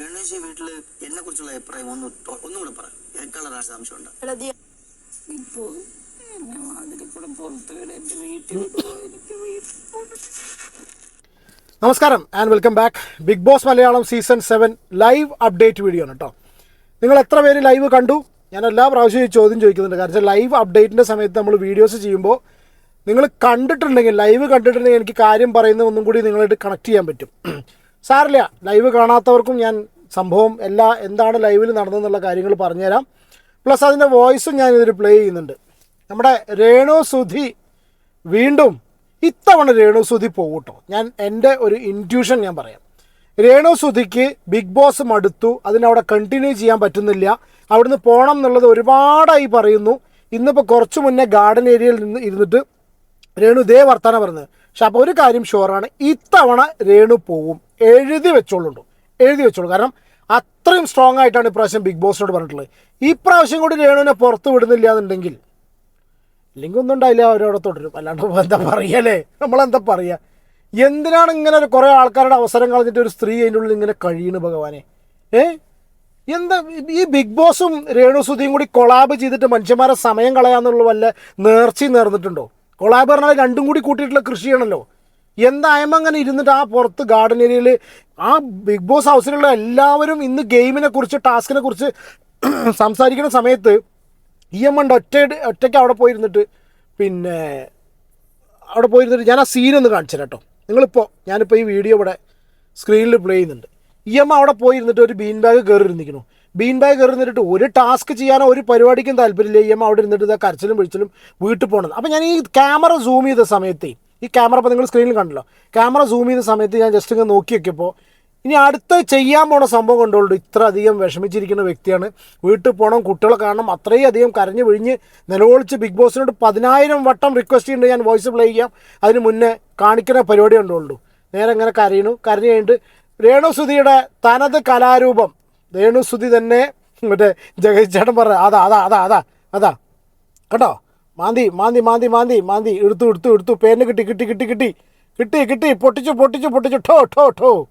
ഗണേശ് വീട്ടിൽ എന്നെ കുറിച്ചുള്ള അഭിപ്രായം ഒന്ന് ഒന്നും കൂടെ പറ. എനിക്കുള്ള രാശാംശം ഉണ്ട് എടാ നീ ഇപ്പോൾ എന്നെ വാതിൽ കൂടെ പുറത്ത് വിട വീട്ടിൽ എനിക്ക് വീട്ടിൽ നമസ്കാരം and welcome back big boss Malayalam season seven live update video ആണ് കേട്ടോ നിങ്ങൾ എത്ര പേര് ലൈവ് കണ്ടു? ഞാൻ എല്ലാ പ്രാവശ്യവും ഈ ചോദ്യം ചോദിക്കുന്നുണ്ട്. കാരണം വെച്ചാൽ ലൈവ് അപ്ഡേറ്റിന്റെ സമയത്ത് നമ്മൾ വീഡിയോസ് ചെയ്യുമ്പോൾ നിങ്ങൾ കണ്ടിട്ടുണ്ടെങ്കിൽ ലൈവ് കണ്ടിട്ടുണ്ടെങ്കിൽ എനിക്ക് കാര്യം പറയുന്ന ഒന്നും കൂടി നിങ്ങളായിട്ട് കണക്ട് ചെയ്യാൻ പറ്റും. സാറില്ല ലൈവ് കാണാത്തവർക്കും ഞാൻ സംഭവം എല്ലാ എന്താണ് ലൈവിൽ നടന്നതെന്നുള്ള കാര്യങ്ങൾ പറഞ്ഞുതരാം. പ്ലസ് അതിന്റെ വോയിസും ഞാൻ ഇതിൽ പ്ലേ ചെയ്യുന്നുണ്ട്. നമ്മുടെ രേണു സുധി വീണ്ടും ഇത്തവണ രേണു സുധി പോകട്ടോ ഞാൻ എന്റെ ഒരു ഇന്റ്യൂഷൻ ഞാൻ പറയാം. രേണു സുധിക്ക് ബിഗ് ബോസ് മടുത്തു. അതിനവിടെ കണ്ടിന്യൂ ചെയ്യാൻ പറ്റുന്നില്ല. അവിടുന്ന് പോകണം എന്നുള്ളത് ഒരുപാടായി പറയുന്നു. ഇന്നിപ്പോൾ കുറച്ച് മുന്നേ ഗാർഡൻ ഏരിയയിൽ നിന്ന് ഇരുന്നിട്ട് രേണു ഇതേ വർത്തമാനം പറഞ്ഞത് പക്ഷെ അപ്പോൾ ഒരു കാര്യം ഷുവറാണ് ഇത്തവണ രേണു പോവും. എഴുതി വെച്ചോളുണ്ടോ? എഴുതി വെച്ചോളൂ. കാരണം അത്രയും സ്ട്രോങ് ആയിട്ടാണ് ഇപ്രാവശ്യം ബിഗ് ബോസിനോട് പറഞ്ഞിട്ടുള്ളത്. ഈ പ്രാവശ്യം കൂടി രേണുവിനെ പുറത്ത് വിടുന്നില്ല എന്നുണ്ടെങ്കിൽ ഇല്ലെങ്കിൽ ഒന്നും ഉണ്ടായില്ല അവരവിടെ തുടരും. അല്ലാണ്ട് എന്താ പറയല്ലേ നമ്മളെന്താ പറയുക? എന്തിനാണ് ഇങ്ങനെ ഒരു കുറേ ആൾക്കാരുടെ അവസരം കളഞ്ഞിട്ട് ഒരു സ്ത്രീ അതിന്റെ ഉള്ളിൽ ഇങ്ങനെ കഴിയുന്നു ഭഗവാനെ? ഏ? എന്താ ഈ ബിഗ് ബോസും രേണു സുധിയും കൂടി കൊളാബ് ചെയ്തിട്ട് മനുഷ്യന്മാരെ സമയം കളയാന്നുള്ള വല്ല നേർച്ചയും നേർന്നിട്ടുണ്ടോ? കൊളാബ് പറഞ്ഞാൽ രണ്ടും കൂടി കൂട്ടിയിട്ടുള്ള കൃഷിയാണല്ലോ. എന്തായാലും അങ്ങനെ ഇരുന്നിട്ട് ആ പുറത്ത് ഗാർഡൻ ഏരിയയിൽ ആ ബിഗ് ബോസ് ഹൗസിലുള്ള എല്ലാവരും ഇന്ന് ഗെയിമിനെ കുറിച്ച് ടാസ്കിനെ കുറിച്ച് സംസാരിക്കുന്ന സമയത്ത് ഇ എം ഉണ്ട് ഒറ്റ ഒറ്റയ്ക്ക് അവിടെ പോയിരുന്നിട്ട് പിന്നെ അവിടെ പോയിരുന്നിട്ട് ഞാൻ ആ സീനൊന്ന് കാണിച്ചു കേട്ടോ. നിങ്ങളിപ്പോൾ ഞാനിപ്പോൾ ഈ വീഡിയോ ഇവിടെ സ്ക്രീനിൽ പ്ലേ ചെയ്യുന്നുണ്ട്. ഇ എം അവിടെ പോയിരുന്നിട്ട് ഒരു ബീൻ ബാഗ് കയറി ഇരുന്നിരിക്കണു ബീൻ ബാഗ് കയറി നിന്നിട്ട് ഒരു ടാസ്ക് ചെയ്യാനോ ഒരു പരിപാടിക്കും താല്പര്യമില്ല. എം അവിടെ ഇരുന്നിട്ട് ഇതാ കരച്ചിലും വിളിച്ചിലും വീട്ടിൽ പോകണത് അപ്പോൾ ഞാൻ ഈ ക്യാമറ സൂം ചെയ്ത സമയത്ത് ഈ ക്യാമറ ഇപ്പോൾ നിങ്ങൾ സ്ക്രീനിൽ കണ്ടല്ലോ. ക്യാമറ സൂം ചെയ്ത സമയത്ത് ഞാൻ ജസ്റ്റ് ഇങ്ങനെ നോക്കി നോക്കിയപ്പോൾ ഇനി അടുത്ത ചെയ്യാൻ പോണ സംഭവം കണ്ടോളൂ. ഇത്ര അധികം വിഷമിച്ചിരിക്കുന്ന വ്യക്തിയാണ്. വീട്ടിൽ പോകണം കുട്ടികളെ കാണണം അത്രയും അധികം കരഞ്ഞു വിഴിഞ്ഞ് നിലവിളിച്ച് ബിഗ് ബോസിനോട് പതിനായിരം വട്ടം റിക്വസ്റ്റ് ചെയ്യുന്നുണ്ട് ഞാൻ വോയിസ് പ്ലേ ചെയ്യാം. അതിന് മുന്നേ കാണിക്കുന്ന പരിപാടി കണ്ടോളൂ. നേരെ ഇങ്ങനെ കരയണു കരഞ്ഞു കഴിഞ്ഞിട്ട് രേണുസുതിയുടെ തനത് കലാരൂപം രേണുസുതി തന്നെ മറ്റേ ജഗചേട്ടൻ പറഞ്ഞ അതാ അതാ അതാ അതാ അതാ. കേട്ടോ മാന്തി മാന്തി മാന്തി മാന്തി മാന്തി. എടുത്തു എടുത്തു എടുത്തു. പേന് കിട്ടി കിട്ടി കിട്ടി കിട്ടി. കിട്ടി കിട്ടി. പൊട്ടിച്ചു പൊട്ടിച്ചു പൊട്ടിച്ചു. ഠോ ഠോ ഠോ.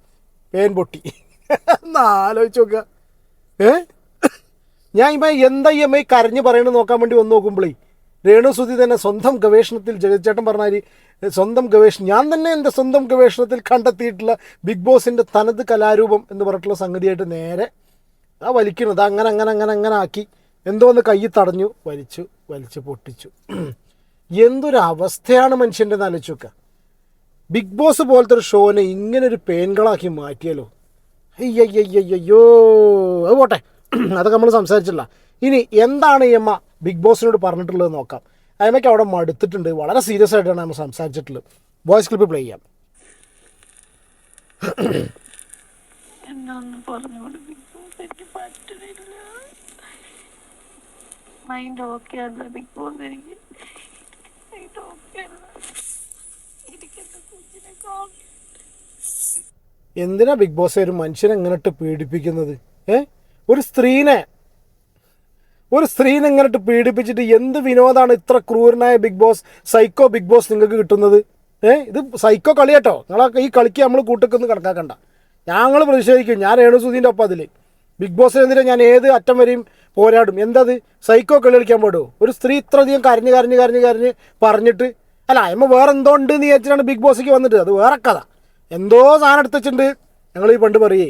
പേൻ പൊട്ടി. എന്നാലോചിച്ച് നോക്കുക ഏ? ഞാൻ ഇപ്പം എന്താ ഈ അമ്മ കരഞ്ഞ് പറയണത് നോക്കാൻ വേണ്ടി വന്ന് നോക്കുമ്പോഴേ രേണുസുതി തന്നെ സ്വന്തം ഗവേഷണത്തിൽ ജഗച്ചേട്ടൻ പറഞ്ഞാൽ സ്വന്തം ഗവേഷണം. ഞാൻ തന്നെ എന്റെ സ്വന്തം ഗവേഷണത്തിൽ കണ്ടെത്തിയിട്ടുള്ള ബിഗ് ബോസിന്റെ തനത് കലാരൂപം എന്ന് പറഞ്ഞിട്ടുള്ള സംഗതിയായിട്ട് നേരെ ആ വലിക്കുന്നത് അങ്ങനെ അങ്ങനെ അങ്ങനെ അങ്ങനെ ആക്കി എന്തോ ഒന്ന് കൈ തടഞ്ഞു വലിച്ചു വലിച്ചു പൊട്ടിച്ചു. എന്തൊരു അവസ്ഥയാണ് മനുഷ്യന്റെ നനച്ചൊക്കെ ബിഗ് ബോസ് പോലത്തെ ഒരു ഷോനെ ഇങ്ങനെ ഒരു പേൻകളാക്കി മാറ്റിയല്ലോ അയ്യയ്യയ്യോ അത് പോട്ടെ. അതൊക്കെ നമ്മൾ സംസാരിച്ചില്ല ഇനി എന്താണ് ഈ അമ്മ ബിഗ് ബോസിനോട് പറഞ്ഞിട്ടുള്ളത് നോക്കാം. അമ്മയ്ക്ക് അവിടെ മടുത്തിട്ടുണ്ട്. വളരെ സീരിയസ് ആയിട്ടാണ് നമ്മൾ സംസാരിച്ചിട്ടുള്ളത്. വോയിസ് ക്ലിപ്പ് പ്ലേ ചെയ്യാം. എന്നെ ഒന്ന് പറഞ്ഞു കൊടുപ്പിക്കും എനിക്ക് പറ്റണില്ല മൈൻഡ് ഓക്കെ അല്ല. ബിഗ് ബോസ് എന്തിനാ ബിഗ് ബോസ് ഒരു മനുഷ്യനെ എങ്ങനെട്ട് പീഡിപ്പിക്കുന്നത്? ഏ? ഒരു സ്ത്രീനെ. ഒരു സ്ത്രീനെ ഇങ്ങനെട്ട് പീഡിപ്പിച്ചിട്ട് എന്ത് വിനോദമാണ് ഇത്ര ക്രൂരനായ big boss psycho big boss നിങ്ങൾക്ക് കിട്ടുന്നത്? ഏ? ഇത് സൈക്കോ കളിയട്ടോ. നിങ്ങളെ ഈ കളിക്ക് നമ്മൾ കൂട്ടക്കൊന്നും കണക്കാക്കണ്ട. ഞങ്ങൾ പ്രതിഷേധിക്കും. ഞാൻ രേണുസുദീന്റെ ഒപ്പം അതിൽ ബിഗ് ബോസിനെതിരെ ഞാൻ ഏത് അറ്റം വരെയും പോരാടും? എന്തത്? സൈക്കോ കളി കളിക്കാൻ പാടുമോ ഒരു സ്ത്രീ ഇത്രയധികം കരഞ്ഞ് കരഞ്ഞ് കരഞ്ഞ് കരഞ്ഞ് പറഞ്ഞിട്ട് അല്ല അമ്മ വേറെ എന്തോ ഉണ്ട് എന്ന് വിചാരിച്ചിട്ടാണ് ബിഗ് ബോസിക്ക് വന്നിട്ട്? അത് വേറെ കഥ. എന്തോ സാധനം എടുത്തിട്ടുണ്ട് ഞങ്ങൾ ഈ പണ്ട് പറയേ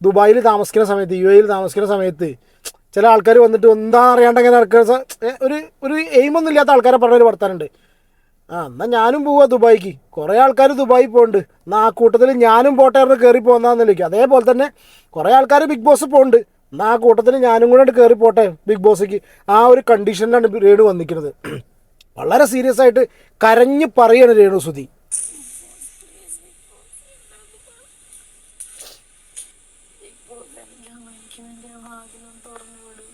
ദുബായിൽ താമസിക്കുന്ന സമയത്ത് യു എയിൽ താമസിക്കുന്ന സമയത്ത് ചില ആൾക്കാർ വന്നിട്ട് എന്താ അറിയാണ്ട് നടക്കുന്ന ഒരു ഒരു എയിമൊന്നും ഇല്ലാത്ത ആൾക്കാരെ പറഞ്ഞൊരു വർത്താനുണ്ട് ആ എന്നാൽ ഞാനും പോവാ ദുബായിക്ക്. കുറേ ആൾക്കാർ ദുബായി പോകുന്നുണ്ട് എന്നാൽ ആ കൂട്ടത്തിൽ ഞാനും പോട്ടെ എന്ന് കയറി പോകുന്നതെന്നില്ലേക്ക് അതേപോലെ തന്നെ കുറേ ആൾക്കാർ ബിഗ് ബോസ് പോകുന്നുണ്ട് എന്നാൽ ആ കൂട്ടത്തിൽ ഞാനും കൂടെ കയറി പോട്ടെ ബിഗ് ബോസിക്ക്. ആ ഒരു കണ്ടീഷനിലാണ് രേണു വന്നിരിക്കുന്നത്. വളരെ സീരിയസ് ആയിട്ട് കരഞ്ഞ് പറയാണ് രേണു സുധി എനിക്ക് വേണ്ടി ആ വാതിലും തുറന്നു വിടും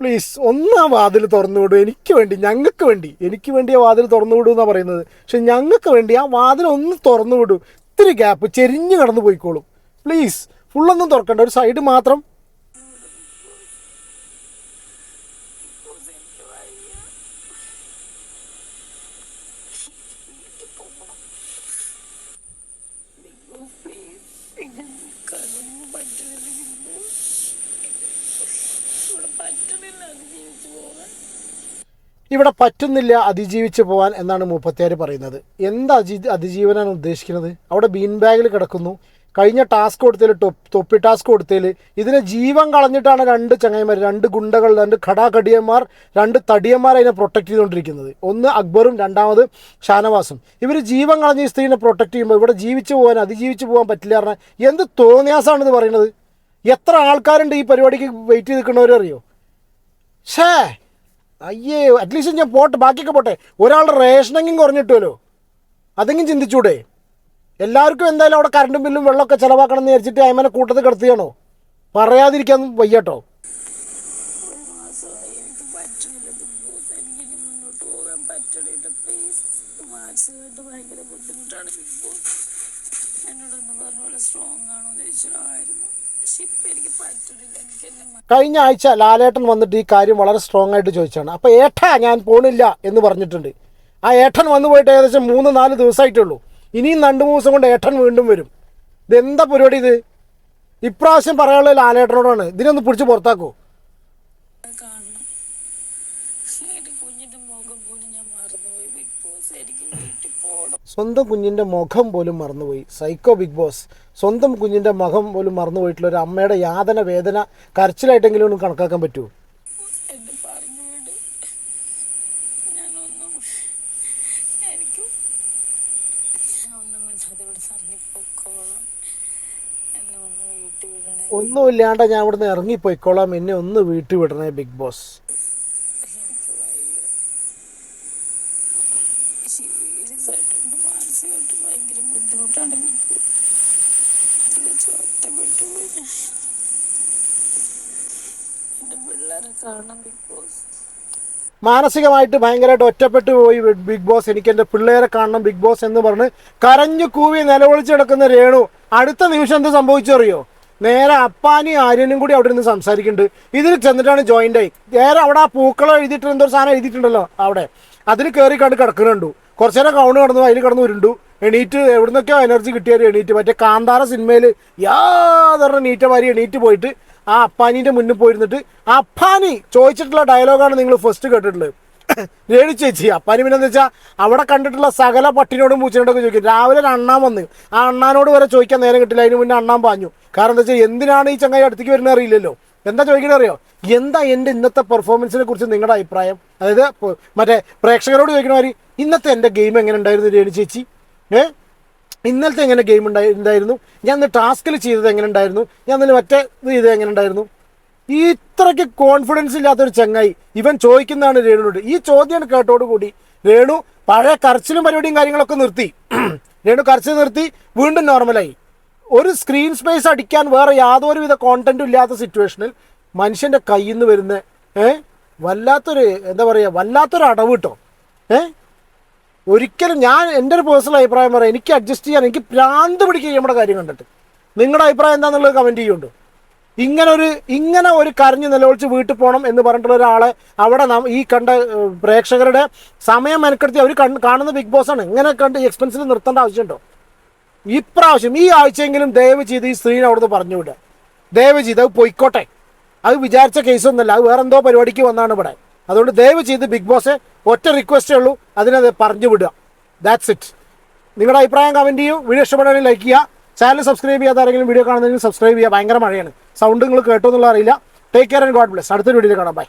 പ്ലീസ് ഒന്നാ വാതിൽ തുറന്നു വിടൂ. എനിക്ക് വേണ്ടി ഞങ്ങൾക്ക് വേണ്ടി. എനിക്ക് വേണ്ടി ആ വാതിൽ തുറന്നു വിടൂ എന്നാണ് പറയുന്നത്. പക്ഷെ ഞങ്ങൾക്ക് വേണ്ടി ആ വാതിൽ ഒന്ന് തുറന്നു വിടൂ. ഇത്തിരി ഗ്യാപ്പ് ചെരിഞ്ഞ് കടന്നു പോയിക്കോളും. പ്ലീസ് ഫുള്ളൊന്നും തുറക്കണ്ട. ഒരു സൈഡ് മാത്രം പ്ലീസ് എനിക്ക് കരഞ്ഞു പറ്റില്ല പറ്റുന്നില്ല അത് ജീവിച്ചു പോകാൻ ഇവിടെ പറ്റുന്നില്ല അതിജീവിച്ച് പോകാൻ എന്നാണ് മുപ്പത്തിയാറ് പറയുന്നത്. എന്ത് അതി അതിജീവനാണ് ഉദ്ദേശിക്കുന്നത്? അവിടെ ബീൻ ബാഗിൽ കിടക്കുന്നു. കഴിഞ്ഞ ടാസ്ക് കൊടുത്തതിൽ തൊപ്പി ടാസ്ക് കൊടുത്തതിൽ ഇതിനെ ജീവൻ കളഞ്ഞിട്ടാണ് രണ്ട് ചങ്ങായിമാർ രണ്ട് ഗുണ്ടകൾ രണ്ട് ഘടാഘടിയന്മാർ രണ്ട് തടിയന്മാർ അതിനെ പ്രൊട്ടക്ട് ചെയ്തുകൊണ്ടിരിക്കുന്നത്. ഒന്ന് അക്ബറും രണ്ടാമത് ഷാനവാസും. ഇവർ ജീവൻ കളഞ്ഞ ഈ സ്ത്രീനെ പ്രൊട്ടക്ട് ചെയ്യുമ്പോൾ ഇവിടെ ജീവിച്ചു പോകാൻ അതിജീവിച്ച് പോകാൻ പറ്റില്ല പറഞ്ഞാൽ എന്ത് തോന്നിയാസാണ് പറയുന്നത്? എത്ര ആൾക്കാരുണ്ട് ഈ പരിപാടിക്ക് വെയിറ്റ് ചെയ്ത് നിൽക്കുന്നവരറിയോ? ഷേ അയ്യേ അറ്റ്ലീസ്റ്റ് ഞാൻ പോട്ടെ ബാക്കിയൊക്കെ പോട്ടെ. ഒരാളുടെ റേഷനെങ്കിലും കുറഞ്ഞിട്ടുമല്ലോ അതെങ്കിലും ചിന്തിച്ചൂടെ? എല്ലാവർക്കും എന്തായാലും അവിടെ കറണ്ടും ബില്ലും വെള്ളമൊക്കെ ചിലവാക്കണം എന്ന് വിചാരിച്ചിട്ട് അയമനെ കൂട്ടത്തിൽ കിടത്തിയാണോ? പറയാതിരിക്കാൻ വയ്യട്ടോ എന്നോടൊന്ന് പറഞ്ഞ പോലെ സ്ട്രോങ് ആണോ എന്ന് ചോദിച്ചായിരുന്നു കഴിഞ്ഞ ആഴ്ച ലാലേട്ടൻ വന്നിട്ട് ഈ കാര്യം വളരെ സ്ട്രോങ് ആയിട്ട് ചോദിച്ചാണ്. അപ്പോൾ ഏട്ടാ ഞാൻ പോണില്ല എന്ന് പറഞ്ഞിട്ടുണ്ട്. ആ ഏട്ടൻ വന്നു പോയിട്ട് ഏകദേശം മൂന്ന് നാല് ദിവസമായിട്ടുള്ളൂ ഇനിയും രണ്ട് മൂന്ന് ദിവസം കൊണ്ട് ഏട്ടൻ വീണ്ടും വരും. ഇതെന്താ പരിപാടി ഇത്? ഇപ്രാവശ്യം പറയാനുള്ള ലാലേട്ടനോടാണ്. ഇതിനൊന്ന് പിടിച്ച് പുറത്താക്കൂ കാണണം എന്റെ കുഞ്ഞിന്റെ മുഖം പോലും ഞാൻ മറന്നുപോയി ബിഗ് ബോസ് എനിക്ക് വീട്ടിൽ പോകണം സ്വന്തം കുഞ്ഞിന്റെ മുഖം പോലും മറന്നുപോയി. സൈക്കോ ബിഗ് ബോസ് സ്വന്തം കുഞ്ഞിന്റെ മുഖം പോലും മറന്നുപോയിട്ടുള്ള ഒരു അമ്മയുടെ യാതന വേദന കരച്ചിലായിട്ടെങ്കിലും ഒന്ന് കണക്കാക്കാൻ പറ്റുമോ ഒന്നുമില്ലാണ്ട് ഞാൻ ഇവിടുന്ന് ഇറങ്ങിപ്പോയിക്കോളാം. എന്നെ ഒന്ന് വീട്ടിൽ വിടണേ ബിഗ് ബോസ് എനിക്ക് വയ്യ സീരിയസ് ആയിട്ട് എനിക്ക് മാനസികമായിട്ട് ഭയങ്കര ബുദ്ധിമുട്ടാണ് എനിക്ക് തികച്ചും ഒറ്റപ്പെട്ടു പോയി. ഞാൻ. എന്റെ പിള്ളേരെ കാണണം ബിഗ് ബോസ് മാനസികമായിട്ട് ഭയങ്കരമായിട്ട് ഒറ്റപ്പെട്ടു പോയി ബിഗ് ബോസ് എനിക്ക് എന്റെ പിള്ളേരെ കാണണം ബിഗ് ബോസ് എന്ന് പറഞ്ഞ് കരഞ്ഞു കൂവി നിലവിളിച്ചു കിടക്കുന്ന രേണു. അടുത്ത നിമിഷം എന്ത് സംഭവിച്ചറിയോ നേരെ അപ്പാനി ആര്യനും കൂടി അവിടെ നിന്ന് സംസാരിക്കുന്നുണ്ട്. ഇതിൽ ചെന്നിട്ടാണ് ജോയിന്റ് ആയി നേരെ അവിടെ ആ പൂക്കളം എഴുതിയിട്ട് എന്തോ സാധനം എഴുതിയിട്ടുണ്ടല്ലോ അവിടെ. അതിൽ കയറി കണ്ട് കിടക്കുന്നുണ്ടു. കുറച്ചു നേരം കൗണ്ട് കിടന്നു അതിൽ കടന്നു ഉരുണ്ടു. എണീറ്റ് എവിടുന്നൊക്കെയോ എനർജി കിട്ടിയാൽ എണീറ്റ്. മറ്റേ കാന്താര സിനിമയിൽ യാതൊരു നീറ്റ വാരി എണീറ്റ് പോയിട്ട് ആ അപ്പാനീന്റെ മുന്നിൽ പോയിരുന്നിട്ട് അപ്പാനി ചോദിച്ചിട്ടുള്ള ഡയലോഗാണ് നിങ്ങൾ ഫസ്റ്റ് കേട്ടിട്ടുള്ളത്. രേണു ചേച്ചി അപ്പാനി പിന്നെ എന്താ വെച്ചാൽ അവിടെ കണ്ടിട്ടുള്ള സകല പട്ടിനോടും പൂച്ചനോടൊക്കെ ചോദിക്കും. രാവിലെ ഒരു അണ്ണാൻ വന്ന് ആ അണ്ണാനോട് വരെ ചോദിക്കാൻ നേരം കിട്ടില്ല. അതിന് മുന്നേ അണ്ണാൻ പാഞ്ഞു. കാരണം എന്താ വെച്ചാൽ എന്തിനാണ് ഈ ചങ്ങായി അടുത്തേക്ക് വരുന്നത് അറിയില്ലല്ലോ. എന്താ ചോദിക്കണേ അറിയോ? എന്താ എന്റെ ഇന്നത്തെ പെർഫോമൻസിനെ കുറിച്ച് നിങ്ങളുടെ അഭിപ്രായം? അതായത് മറ്റേ പ്രേക്ഷകരോട് ചോദിക്കണ മാതിരി ഇന്നത്തെ എന്റെ ഗെയിം എങ്ങനെ ഉണ്ടായിരുന്നു രേണു ചേച്ചി? ഏ? ഇന്നലത്തെ എങ്ങനെ ഗെയിം ഉണ്ടായി ഉണ്ടായിരുന്നു? ഞാൻ ഇന്ന് ടാസ്കിൽ ചെയ്തത് എങ്ങനെ ഉണ്ടായിരുന്നു? ഞാൻ ഇന്നലെ മറ്റേ ഇത് ചെയ്തത് എങ്ങനെ ഉണ്ടായിരുന്നു? ഈ ഇത്രയ്ക്ക് കോൺഫിഡൻസ് ഇല്ലാത്തൊരു ചങ്ങായി ഇവൻ ചോദിക്കുന്നതാണ് രേണുനോട് ഈ ചോദ്യം കേട്ടോടുകൂടി രേണു പഴയ കരച്ചിലും പരിപാടിയും കാര്യങ്ങളൊക്കെ നിർത്തി. രേണു കരച്ചിൽ നിർത്തി വീണ്ടും നോർമലായി ഒരു സ്ക്രീൻ സ്പേസ് അടിക്കാൻ വേറെ യാതൊരു വിധ കോണ്ടന്റും ഇല്ലാത്ത സിറ്റുവേഷനിൽ മനുഷ്യന്റെ കയ്യിൽ നിന്ന് വരുന്ന ഏഹ് വല്ലാത്തൊരു എന്താ പറയുക വല്ലാത്തൊരു അടവ് കേട്ടോ ഏ? ഒരിക്കലും ഞാൻ എന്റെ ഒരു പേഴ്സണൽ അഭിപ്രായം പറയാം. എനിക്ക് അഡ്ജസ്റ്റ് ചെയ്യാൻ എനിക്ക് ഭ്രാന്ത് പിടിക്കുക നമ്മുടെ കാര്യം കണ്ടിട്ട്. നിങ്ങളുടെ അഭിപ്രായം എന്താണെന്നുള്ളത് കമന്റ് ചെയ്യുന്നുണ്ട്. ഇങ്ങനെ ഒരു ഇങ്ങനെ ഒരു കരഞ്ഞ് നിലവിളിച്ച് വീട്ടിൽ പോകണം എന്ന് പറഞ്ഞിട്ടുള്ള ഒരാളെ അവിടെ ഈ കണ്ട പ്രേക്ഷകരുടെ സമയം മെനക്കെടുത്തി അവർ കാണുന്ന ബിഗ് ബോസ് ആണ്. ഇങ്ങനെ കണ്ട് എക്സ്പെൻസിൽ നിർത്തേണ്ട ആവശ്യമുണ്ടോ? ഇപ്രാവശ്യം ഈ ആഴ്ചയെങ്കിലും ദയവ് ചെയ്ത് ഈ സ്ത്രീനെ അവിടുന്ന് പറഞ്ഞു വിടുക ദയവ് ചെയ്ത് അത് പൊയ്ക്കോട്ടെ. അത് വിചാരിച്ച കേസൊന്നുമല്ല അത് വേറെന്തോ പരിപാടിക്ക് വന്നാണ് ഇവിടെ. അതുകൊണ്ട് ദയവ് ചെയ്ത് ബിഗ് ബോസ് ഒറ്റ റിക്വസ്റ്റേ ഉള്ളൂ. അതിനത് പറഞ്ഞു വിടുക. ദാറ്റ്സ് ഇറ്റ് നിങ്ങളുടെ അഭിപ്രായം കമന്റ് ചെയ്യൂ. വീഡിയോ ഇഷ്ടപ്പെടുകയാണെങ്കിൽ ലൈക്ക് ചെയ്യുക. ചാനൽ സബ്സ്ക്രൈബ് ചെയ്യാത്ത ആരെങ്കിലും വീഡിയോ കാണുന്നതെങ്കിൽ സബ്സ്ക്രൈബ് ചെയ്യുക. ഭയങ്കര മഴയാണ്. സൗണ്ട് നിങ്ങൾ കേട്ടോ എന്നുള്ള അറിയില്ല. Take care and God bless അടുത്തൊരു വീഡിയോയിൽ കാണാം. ബൈ